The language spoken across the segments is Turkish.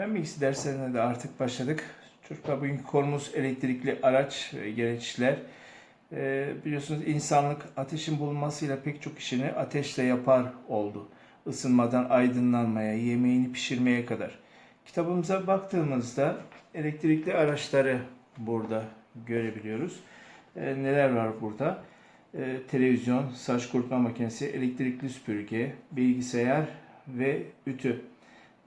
Fen bilgisi derslerine de artık başladık. Çocuklar bugünkü konumuz elektrikli araç ve gereçler. Ee, biliyorsunuz insanlık ateşin bulunmasıyla pek çok işini ateşle yapar oldu. Isınmadan aydınlanmaya, yemeğini pişirmeye kadar. Kitabımıza baktığımızda elektrikli araçları burada görebiliyoruz. Ee, neler var burada? Ee, televizyon, saç kurutma makinesi, elektrikli süpürge, bilgisayar ve ütü.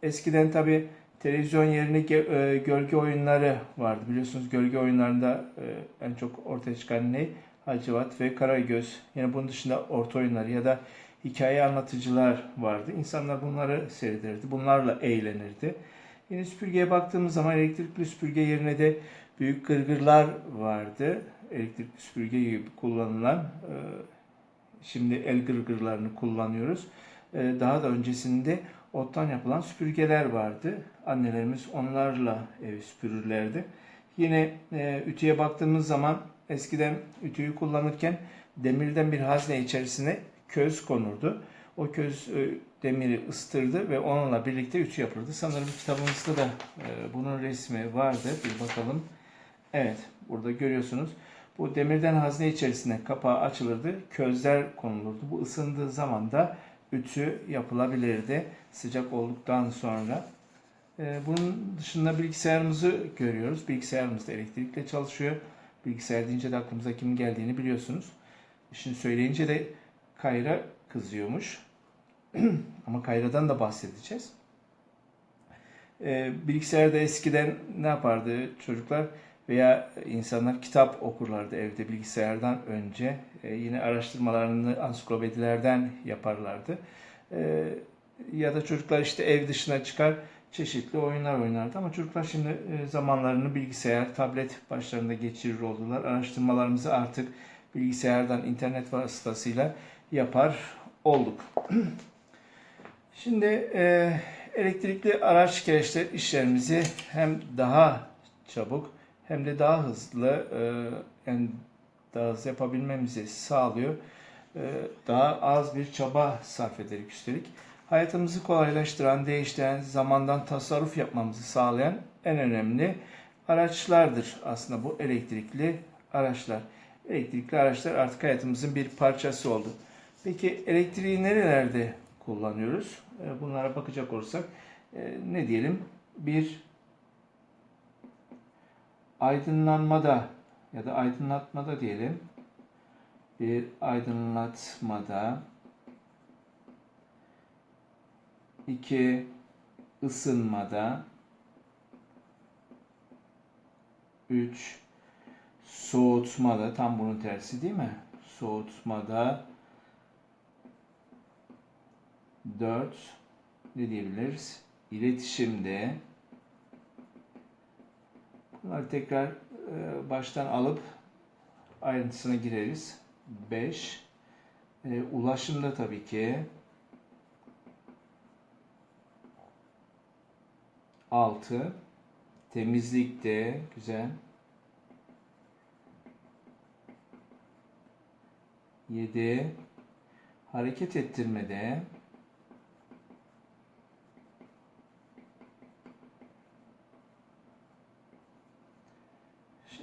Eskiden tabi televizyon yerine e, gölge oyunları vardı. Biliyorsunuz gölge oyunlarında e, en çok ortaya çıkan ne? Hacivat ve Karagöz. Yine bunun dışında orta oyunları ya da hikaye anlatıcılar vardı. İnsanlar bunları seyredirdi. Bunlarla eğlenirdi. Yine süpürgeye baktığımız zaman elektrikli süpürge yerine de büyük gırgırlar vardı. Elektrikli süpürge gibi kullanılan e, şimdi el gırgırlarını kullanıyoruz. E, Daha da öncesinde ottan yapılan süpürgeler vardı. Annelerimiz onlarla evi süpürürlerdi. Yine e, ütüye baktığımız zaman eskiden ütüyü kullanırken demirden bir hazne içerisine köz konurdu. O köz e, demiri ıstırdı ve onunla birlikte ütü yapılırdı. Sanırım kitabımızda da e, bunun resmi vardı. Bir bakalım. Evet, burada görüyorsunuz. Bu demirden hazne içerisine kapağı açılırdı, közler konulurdu. Bu ısındığı zaman da ütü yapılabilirdi sıcak olduktan sonra. Ee, bunun dışında bilgisayarımızı görüyoruz. Bilgisayarımız da elektrikle çalışıyor. Bilgisayar deyince de aklımıza kimin geldiğini biliyorsunuz. Şimdi söyleyince de Kayra kızıyormuş. Ama Kayra'dan da bahsedeceğiz. Ee, bilgisayarda eskiden ne yapardı çocuklar veya insanlar kitap okurlardı evde bilgisayardan önce. Ee, yine araştırmalarını ansiklopedilerden yaparlardı. Ee, ya da çocuklar işte ev dışına çıkar çeşitli oyunlar oynardı. Ama çocuklar şimdi e, zamanlarını bilgisayar, tablet başlarında geçirir oldular. Araştırmalarımızı artık bilgisayardan, internet vasıtasıyla yapar olduk. Şimdi e, elektrikli araç gereçler işlerimizi hem daha çabuk hem de daha hızlı e, yani daha hızlı yapabilmemizi sağlıyor. E, daha az bir çaba sarf ederek üstelik hayatımızı kolaylaştıran, değiştiren, zamandan tasarruf yapmamızı sağlayan en önemli araçlardır aslında bu elektrikli araçlar. Elektrikli araçlar artık hayatımızın bir parçası oldu. Peki elektriği nerelerde kullanıyoruz? E, Bunlara bakacak olursak e, ne diyelim? Bir aydınlanmada ya da aydınlatmada diyelim. Bir aydınlatmada 2 ısınmada 3 soğutmada tam bunun tersi değil mi? Soğutmada 4 ne diyebiliriz? İletişimde bunları tekrar e, baştan alıp ayrıntısına gireriz. 5 e, ulaşımda tabii ki 6 temizlikte güzel. 7 hareket ettirmede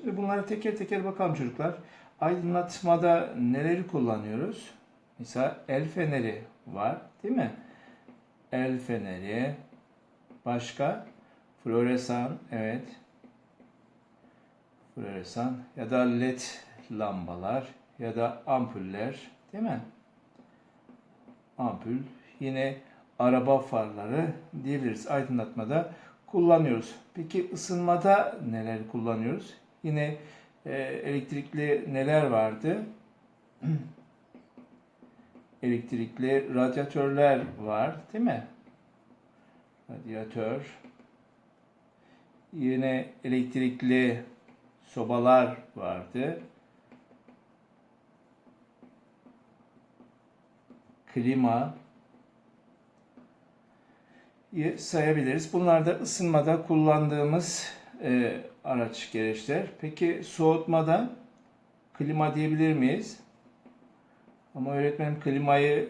Şimdi bunlara teker teker bakalım çocuklar. Aydınlatmada neleri kullanıyoruz? Mesela el feneri var, değil mi? El feneri, Başka? Floresan, evet. Floresan ya da led lambalar ya da ampuller, değil mi? Ampul. Yine araba farları diyebiliriz. Aydınlatmada kullanıyoruz. Peki ısınmada neler kullanıyoruz? Yine e, elektrikli neler vardı? elektrikli radyatörler var, değil mi? radyatör, yine elektrikli sobalar vardı. Klima sayabiliriz. Bunlar da ısınmada kullandığımız e, araç gereçler. Peki soğutmada klima diyebilir miyiz? Ama öğretmenim klimayı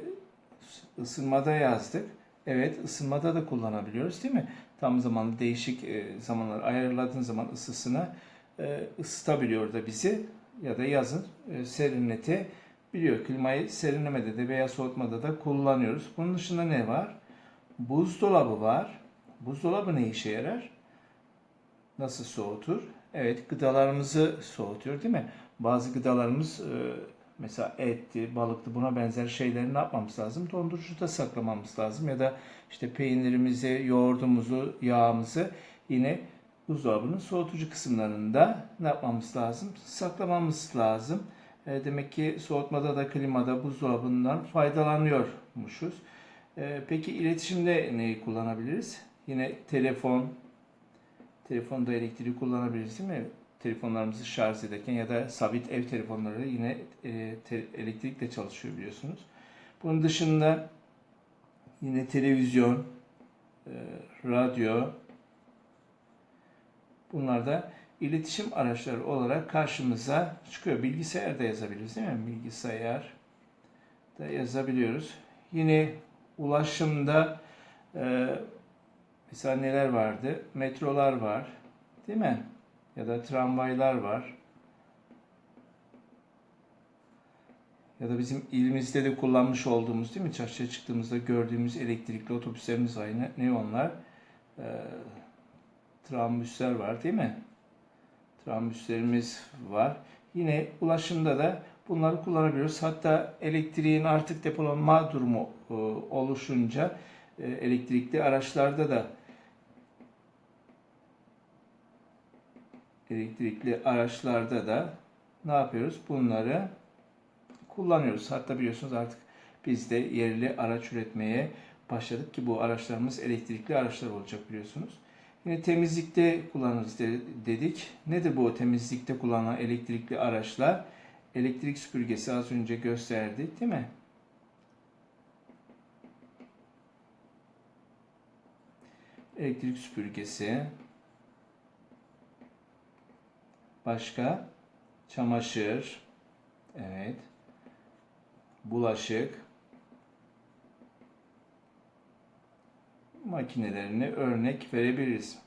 ısınmada yazdık. Evet, ısınmada da kullanabiliyoruz değil mi? Tam zamanlı değişik e, zamanlar ayarladığın zaman ısısına e, ısıtabiliyor da bizi ya da yazın e, serinletebiliyor. Klimayı serinlemede de veya soğutmada da kullanıyoruz. Bunun dışında ne var? Buzdolabı var. Buzdolabı ne işe yarar? Nasıl soğutur? Evet, gıdalarımızı soğutuyor değil mi? Bazı gıdalarımız e, mesela etti, balıktı buna benzer şeyleri ne yapmamız lazım? Dondurucuda saklamamız lazım ya da işte peynirimizi, yoğurdumuzu, yağımızı yine buzdolabının soğutucu kısımlarında ne yapmamız lazım? Saklamamız lazım. E, demek ki soğutmada da klimada buzdolabından faydalanıyormuşuz. E, peki iletişimde neyi kullanabiliriz? Yine telefon, telefonda elektriği kullanabiliriz değil mi? Telefonlarımızı şarj ederken ya da sabit ev telefonları yine e, te- elektrikle çalışıyor biliyorsunuz. Bunun dışında yine televizyon, e, radyo, bunlar da iletişim araçları olarak karşımıza çıkıyor. Bilgisayar da yazabiliriz değil mi? Bilgisayar da yazabiliyoruz. Yine ulaşımda e, mesela neler vardı? Metrolar var değil mi? Ya da tramvaylar var. Ya da bizim ilimizde de kullanmış olduğumuz değil mi? Çarşıya çıktığımızda gördüğümüz elektrikli otobüslerimiz. Ne, ne onlar? Ee, trambüsler var değil mi? Trambüslerimiz var. Yine ulaşımda da bunları kullanabiliyoruz. Hatta elektriğin artık depolanma durumu e, oluşunca e, elektrikli araçlarda da elektrikli araçlarda da ne yapıyoruz? Bunları kullanıyoruz. Hatta biliyorsunuz artık biz de yerli araç üretmeye başladık ki bu araçlarımız elektrikli araçlar olacak biliyorsunuz. Yine temizlikte kullanırız de- dedik. Nedir bu temizlikte kullanılan elektrikli araçlar? Elektrik süpürgesi az önce gösterdik değil mi? Elektrik süpürgesi. Başka? Çamaşır. Evet. Bulaşık. Makinelerini örnek verebiliriz.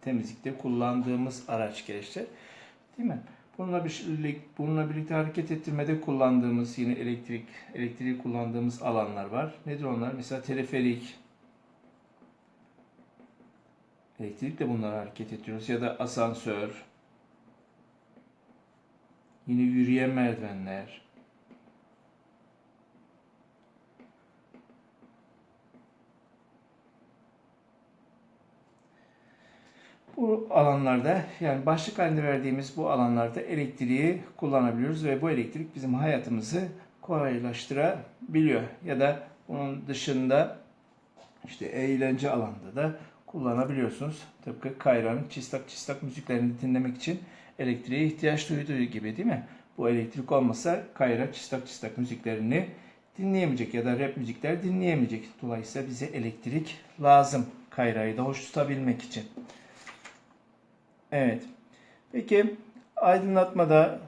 Temizlikte kullandığımız araç gereçler. Değil mi? Bununla birlikte, bununla birlikte hareket ettirmede kullandığımız yine elektrik, elektriği kullandığımız alanlar var. Nedir onlar? Mesela teleferik. Elektrikle bunları hareket ettiriyoruz. Ya da asansör. Yine yürüyen merdivenler. Bu alanlarda yani başlık halinde verdiğimiz bu alanlarda elektriği kullanabiliyoruz ve bu elektrik bizim hayatımızı kolaylaştırabiliyor. Ya da bunun dışında işte eğlence alanda da kullanabiliyorsunuz. Tıpkı Kayra'nın çistak çistak müziklerini dinlemek için elektriğe ihtiyaç duyduğu gibi değil mi? Bu elektrik olmasa Kayra çistak çistak müziklerini dinleyemeyecek ya da rap müzikler dinleyemeyecek. Dolayısıyla bize elektrik lazım Kayra'yı da hoş tutabilmek için. Evet. Peki aydınlatmada,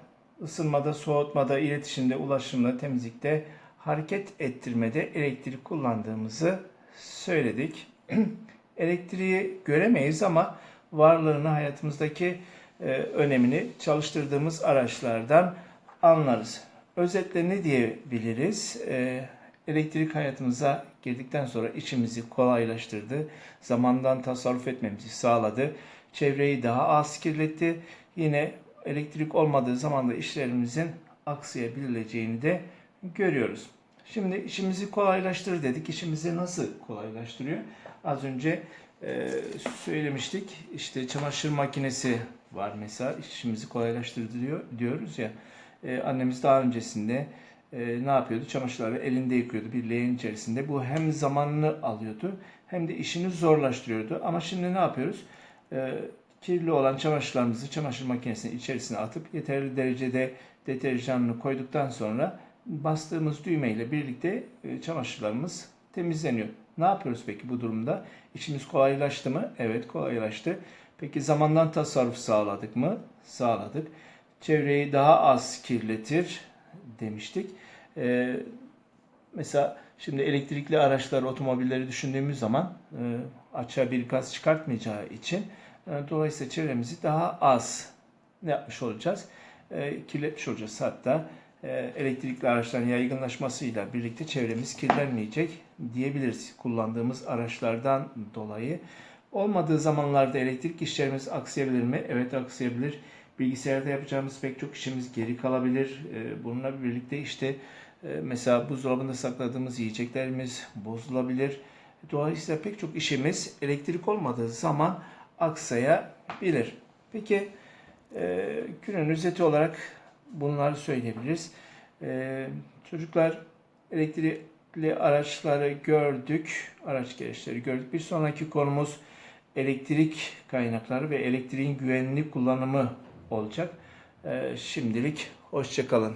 ısınmada, soğutmada, iletişimde, ulaşımda, temizlikte, hareket ettirmede elektrik kullandığımızı söyledik. Elektriği göremeyiz ama varlığını hayatımızdaki önemini çalıştırdığımız araçlardan anlarız. Özetle ne diyebiliriz? E, elektrik hayatımıza girdikten sonra işimizi kolaylaştırdı, zamandan tasarruf etmemizi sağladı, çevreyi daha az kirletti. Yine elektrik olmadığı zaman da işlerimizin aksayabileceğini de görüyoruz. Şimdi işimizi kolaylaştırır dedik. İşimizi nasıl kolaylaştırıyor? Az önce e, söylemiştik. İşte çamaşır makinesi var mesela. İşimizi kolaylaştırdı diyor, diyoruz ya. E, annemiz daha öncesinde e, ne yapıyordu? Çamaşırları elinde yıkıyordu bir leğen içerisinde. Bu hem zamanını alıyordu hem de işini zorlaştırıyordu. Ama şimdi ne yapıyoruz? E, kirli olan çamaşırlarımızı çamaşır makinesinin içerisine atıp yeterli derecede deterjanını koyduktan sonra bastığımız düğmeyle birlikte e, çamaşırlarımız temizleniyor. Ne yapıyoruz peki bu durumda? İşimiz kolaylaştı mı? Evet kolaylaştı. Peki zamandan tasarruf sağladık mı? Sağladık. Çevreyi daha az kirletir demiştik. Ee, mesela Şimdi elektrikli araçlar, otomobilleri düşündüğümüz zaman e, açığa bir gaz çıkartmayacağı için e, dolayısıyla çevremizi daha az ne yapmış olacağız? E, kirletmiş olacağız. Hatta e, elektrikli araçların yaygınlaşmasıyla birlikte çevremiz kirlenmeyecek diyebiliriz kullandığımız araçlardan dolayı. Olmadığı zamanlarda elektrik işlerimiz aksayabilir mi? Evet aksayabilir. Bilgisayarda yapacağımız pek çok işimiz geri kalabilir. E, Bununla birlikte işte e, mesela buzdolabında sakladığımız yiyeceklerimiz bozulabilir. Dolayısıyla pek çok işimiz elektrik olmadığı zaman aksayabilir. Peki e, günün özeti olarak bunları söyleyebiliriz. E, çocuklar elektrikli araçları gördük, araç gereçleri gördük. Bir sonraki konumuz elektrik kaynakları ve elektriğin güvenli kullanımı olacak. E, şimdilik hoşçakalın.